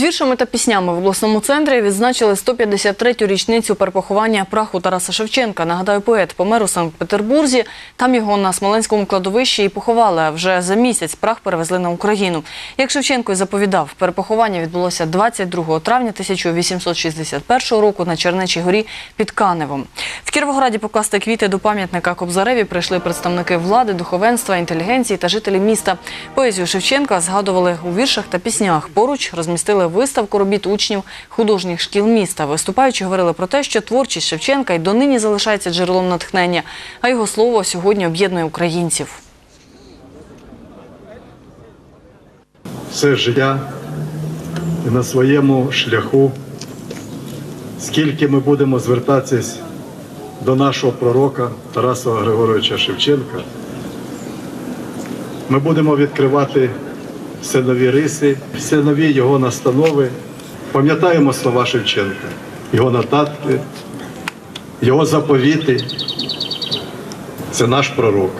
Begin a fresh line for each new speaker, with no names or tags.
З віршами та піснями в обласному центрі відзначили 153-ю річницю перепоховання праху Тараса Шевченка. Нагадаю, поет помер у Санкт-Петербурзі. Там його на Смоленському кладовищі і поховали. Вже за місяць прах перевезли на Україну. Як Шевченко й заповідав, перепоховання відбулося 22 травня 1861 року на Чернечій горі під Каневом. В Кіровограді покласти квіти до пам'ятника Кобзареві прийшли представники влади, духовенства, інтелігенції та жителі міста. Поезію Шевченка згадували у віршах та піснях. Поруч розмістили виставку робіт учнів художніх шкіл міста. Виступаючи говорили про те, що творчість Шевченка й донині залишається джерелом натхнення, а його слово сьогодні об'єднує українців.
все життя і на своєму шляху, скільки ми будемо звертатись до нашого пророка Тараса Григоровича Шевченка, ми будемо відкривати все нові риси, все нові його настанови. Пам'ятаємо слова Шевченка, його нотатки, його заповіти. Це наш пророк.